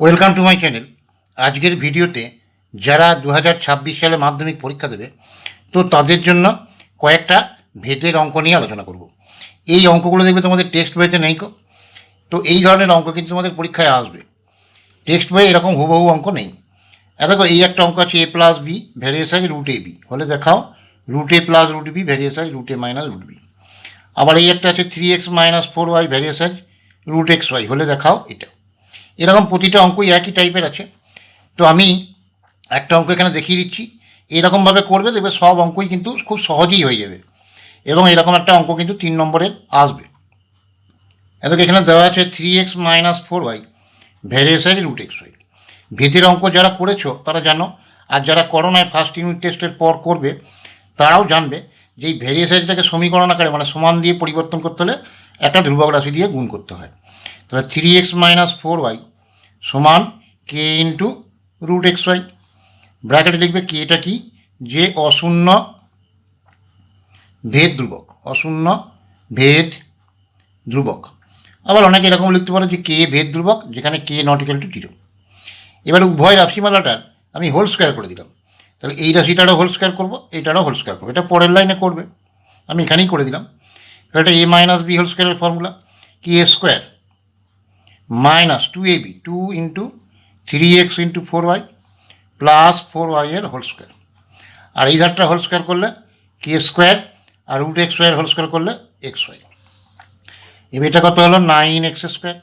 Welcome to my channel আজকের ভিডিওতে যারা দু হাজার ছাব্বিশ সালে মাধ্যমিক পরীক্ষা দেবে, তো তাদের জন্য কয়েকটা ভেদের অঙ্ক নিয়ে আলোচনা করব। এই অঙ্কগুলো দেখবে তোমাদের টেক্সট বইতে নেই কো তো এই ধরনের অঙ্ক কিন্তু তোমাদের পরীক্ষায় আসবে। টেক্সট বইয়ে এরকম হুবহু অঙ্ক নেই। দেখো, এই একটা অঙ্ক আছে a plus b varies as root a b হলে দেখাও root a plus root b varies as root a minus root b আবার এই একটা আছে three x minus four y varies as root x y হলে দেখাও এটা। এরকম প্রতিটা অঙ্কই একই টাইপের আছে। তো আমি একটা অঙ্ক এখানে দেখিয়ে দিচ্ছি। এরকমভাবে করবে, দেখবে সব অঙ্কই কিন্তু খুব সহজেই হয়ে যাবে। এবং এরকম একটা অঙ্ক কিন্তু তিন নম্বরের আসবে। এত এখানে দেওয়া আছে three x minus four y varies as root x y ভেদের অঙ্ক যারা করেছ, তারা জানো। আর যারা করোনায় ফার্স্ট ইউনিট টেস্টের পর করবে, তারাও জানবে যে এই ভ্যারিয়েসাইজটাকে সমীকরণ আকারে মানে সমান দিয়ে পরিবর্তন করতে হলে একটা ধ্রুবক রাশি দিয়ে গুণ করতে হয়। তাহলে three x minus four y সমান k into root x y ব্র্যাকেটে লিখবে কে এটা কি? যে অশূন্য ভেদ ধ্রুবক, অশূন্য ভেদ ধ্রুবক। আবার অনেকে এরকম লিখতে পারে যে কে ভেদ ধ্রুবক, যেখানে k not equal to zero এবার উভয় রাশিমালাটার আমি হোল স্কোয়ার করে দিলাম। তাহলে এই রাশিটারও হোল স্কোয়ার করব এইটারও হোল স্কোয়ার করব। এটা পরের লাইনে করবে। আমি এখানেই করে দিলাম। এটা এ মাইনাস বি হোল স্কোয়ারের ফর্মুলা কি a square minus two a b two into three x into four y plus four ওয়াইয়ের হোল স্কোয়ার আর এই ধারটা হোল স্কোয়ার করলে কে স্কোয়ার আর রুট এক্স ওয়াইয়ের হোল স্কোয়ার করলে এক্স ওয়াই এবার এটা কত হলো? নাইন এক্স স্কোয়ার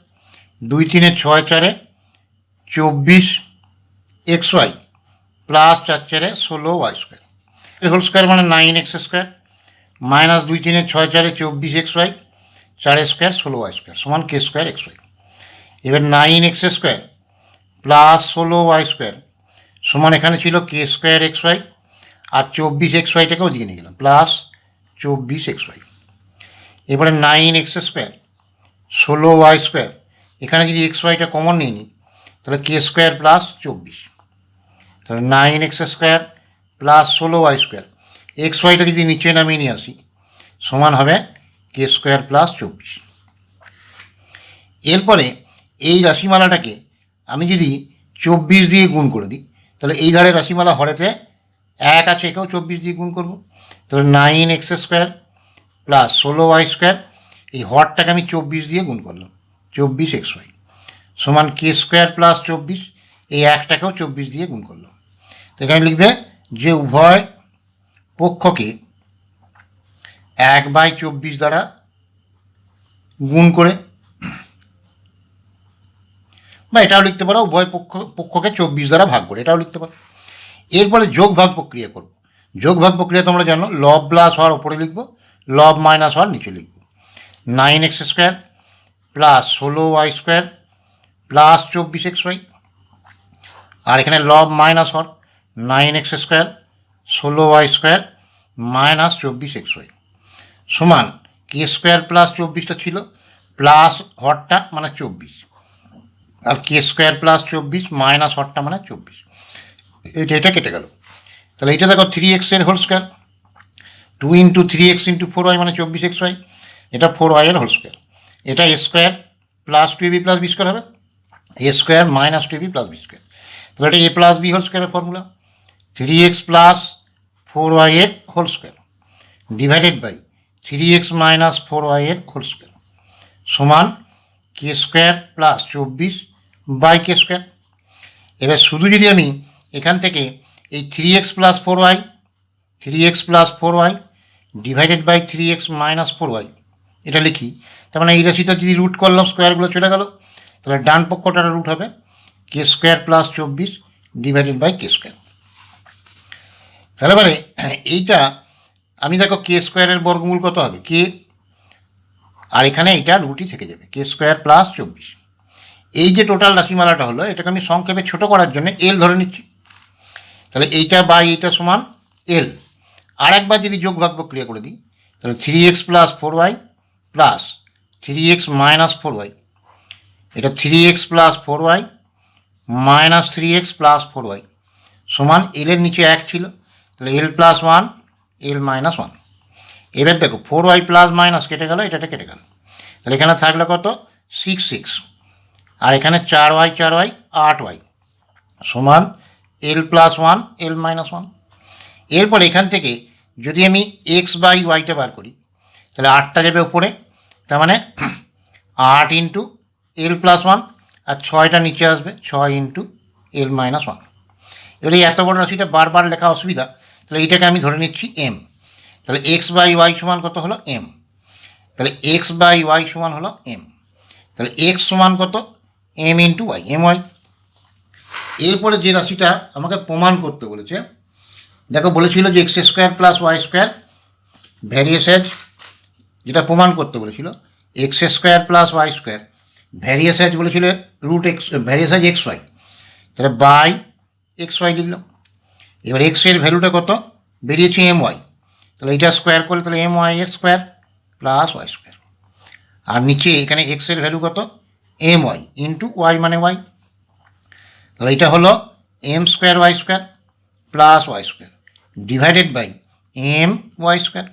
দুই তিনে ছয় চারে চব্বিশ এক্স ওয়াই প্লাস চার চারে ষোলো ওয়াই স্কোয়ার হোল স্কোয়ার মানে নাইন এক্স স্কোয়ার মাইনাস দুই তিনে ছয় চারে চব্বিশ এক্স ওয়াই চার স্কোয়ার ষোলো ওয়াই স্কোয়ার সমান কে স্কোয়ার এক্স ওয়াই এবার নাইন এক্স স্কোয়ার প্লাস ষোলো ওয়াই স্কোয়ার। সমান এখানে ছিল কে স্কোয়ার এক্স ওয়াই আর চব্বিশ এক্স ওয়াইটাকে ওদিকে নিয়ে গেলাম, প্লাস চব্বিশ এক্স ওয়াই। এবারে নাইন এক্স স্কোয়ার ষোলো ওয়াই স্কোয়ার, এখানে যদি এক্স ওয়াইটা কমন নিয়ে নিই, তাহলে কে স্কোয়ার প্লাস চব্বিশ। তাহলে নাইন এক্স স্কোয়ার প্লাস ষোলো ওয়াই স্কোয়ার, এক্স ওয়াইটা যদি নিচে নামিয়ে নিয়ে আসি, সমান হবে কে স্কোয়ার প্লাস চব্বিশ। এরপরে এই রাশিমালাটাকে আমি যদি চব্বিশ দিয়ে গুণ করে দিই, তাহলে এই ধারে রাশিমালা হরেতে এক আছে, একেও চব্বিশ দিয়ে গুণ করব। তাহলে নাইন এক্স স্কোয়ার প্লাস ষোলো ওয়াই স্কোয়ার এই হরটাকে আমি চব্বিশ দিয়ে গুণ করলাম, চব্বিশ এক্স ওয়াই সমান কে স্কোয়ার প্লাস চব্বিশ, এই একটাকেও চব্বিশ দিয়ে গুণ করলাম। তো এখানে লিখবে যে উভয় পক্ষকে এক বাই চব্বিশ দ্বারা গুণ করে বা এটাও লিখতে পারো, উভয় পক্ষ, পক্ষকে চব্বিশ দ্বারা ভাগ করে, এটাও লিখতে পারো। এরপরে যোগ ভাগ প্রক্রিয়া করব। যোগ ভাগ প্রক্রিয়া তোমরা জানো লব প্লাস হওয়ার ওপরে লিখব লব মাইনাস হওয়ার নিচে লিখব। নাইন এক্স স্কোয়ার প্লাস ষোলো ওয়াই স্কোয়ার প্লাস চব্বিশ এক্স ওয়াই আর এখানে লব মাইনাস হর নাইন এক্স স্কোয়ার ষোলো ওয়াই স্কোয়ার মাইনাস চব্বিশ এক্স ওয়াই সমান কে স্কোয়ার প্লাস চব্বিশটা ছিল প্লাস হরটা মানে চব্বিশ। আর কে স্কোয়ার প্লাস চব্বিশ মাইনাস হরটা মানে চব্বিশ। এটা এটা কেটে গেল। তাহলে এটা দেখো থ্রি এক্সের whole square two into three x into four y মানে চব্বিশ এক্স ওয়াই এটা ফোর ওয়াইয়ের হোল স্কোয়ার এটা a square plus two b plus b square হবে। A square minus two b plus b square তাহলে এটা এ plus B whole স্কোয়ারের formula three x plus four ওয়াইয়ের whole square divided by three x minus four ওয়াইয়ের whole square সমান কে square plus চব্বিশ by K square এবার শুধু যদি আমি এখান থেকে এই three x plus four y three x plus four y divided by three x minus four y এটা লিখি, তার মানে এই রাশিটা যদি রুট করলাম স্কোয়ারগুলো চলে গেল, তাহলে ডান পক্ষটা রুট হবে কে স্কোয়ার প্লাস চব্বিশ ডিভাইডেড বাই কে স্কোয়ার তাহলে মানে এইটা, আমি দেখো কে স্কোয়ারের বর্গমূল কত হবে? কে আর এখানে এটা রুটই থেকে যাবে কে স্কোয়ার প্লাস চব্বিশ। এই যে টোটাল রাশিমালাটা হলো, এটাকে আমি সংক্ষেপে ছোট করার জন্য এল ধরে নিচ্ছি। তাহলে এইটা বাই এইটা সমান এল আর একবার যদি যোগ ভাগ প্রক্রিয়া করে দিই, তাহলে three x plus four y plus three x minus four y এটা three x plus four y minus three x plus four y সমান এলের নিচে এক ছিল, তাহলে l plus one l minus one এবার দেখো ফোর ওয়াই প্লাস মাইনাস কেটে গেল এটাটা কেটে গেল। তাহলে এখানে থাকলে কত? সিক্স সিক্স আর এখানে চার ওয়াই চার ওয়াই, আট ওয়াই সমান l plus one, l minus one. এরপর এখান থেকে যদি আমি এক্স বাই ওয়াইটা বার করি, তাহলে আটটা যাবে উপরে, তার মানে আট ইন্টু এল প্লাস ওয়ান, আর ছয়টা নিচে আসবে, ছয় ইন্টু এল মাইনাস ওয়ান। এবারে এত বড় রাশিটা বারবার লেখা অসুবিধা, তাহলে এইটাকে আমি ধরে নিচ্ছি এম। তাহলে এক্স বাই ওয়াই সমান কত হলো এম? তাহলে এক্স বাই ওয়াই সমান হলো এম। তাহলে এক্স সমান কত? M into y m y এরপরে যে রাশিটা আমাকে প্রমাণ করতে বলেছে, দেখো বলেছিল যে x square plus y square varies as যেটা প্রমাণ করতে বলেছিল x square plus y square varies as বলেছিল root x varies as x y তাহলে বাই এক্স ওয়াই লিখলাম এবার এক্সের ভ্যালুটা কত? বেরিয়েছে এম ওয়াই তাহলে এটা স্কোয়ার করলে তাহলে এম ওয়াই এর স্কোয়ার প্লাস ওয়াই স্কোয়ার আর নিচে এখানে এক্সের ভ্যালু কত? এম ওয়াই ইন্টু ওয়াই মানে ওয়াই তাহলে এটা হলো m square y square plus y square divided by m y square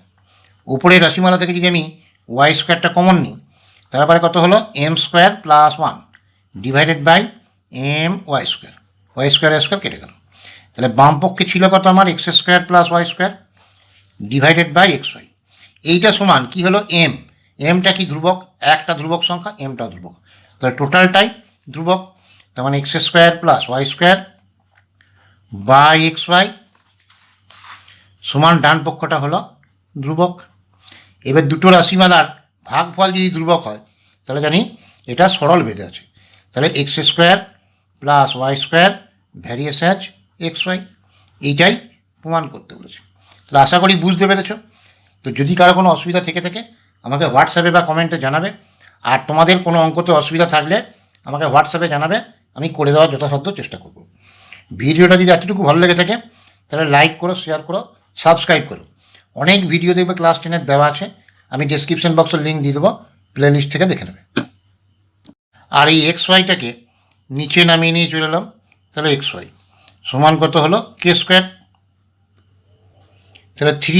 উপরের রাশিমালা থেকে যদি আমি ওয়াই স্কোয়ারটা কমন নিই তারপরে কত হলো? M square plus one divided by m y square y square square কেটে গেল। তাহলে বাম পক্ষে ছিল কত আমার? X square plus y square divided by x y এইটা সমান কি হলো? এম এমটা কি ধ্রুবক? একটা ধ্রুবক সংখ্যা এমটা ধ্রুবক। তাহলে টোটালটাই ধ্রুবক, তার মানে x square plus y square by x y সমান ডান পক্ষটা হলো ধ্রুবক। এবার দুটো রাশিমালার ভাগফল যদি ধ্রুবক হয়, তাহলে জানি এটা সরল বেঁধে আছে। তাহলে x square plus y square varies as x y এইটাই প্রমাণ করতে বলেছে। তাহলে আশা করি বুঝতে পেরেছ। তো যদি কারও কোনো অসুবিধা থেকে থাকে, আমাকে হোয়াটসঅ্যাপে বা কমেন্টে জানাবে। আর তোমাদের কোনো অঙ্কতে অসুবিধা থাকলে আমাকে হোয়াটসঅ্যাপে জানাবে, আমি করে দেওয়ার যথাসাধ্য চেষ্টা করব। ভিডিওটা যদি এতটুকু ভালো লেগে থাকে, তাহলে লাইক করো শেয়ার করো সাবস্ক্রাইব করো। অনেক ভিডিও দেখবে ক্লাস টেনের দেওয়া আছে, আমি ডেসক্রিপশন বক্সের লিঙ্ক দিয়ে দেবো প্লে লিস্ট থেকে দেখে নেবে। আর এই এক্স ওয়াইটাকে নিচে নামিয়ে নিয়ে চলে এলাম, তাহলে এক্স ওয়াই সমান কত হলো? কে স্কোয়ার তাহলে থ্রি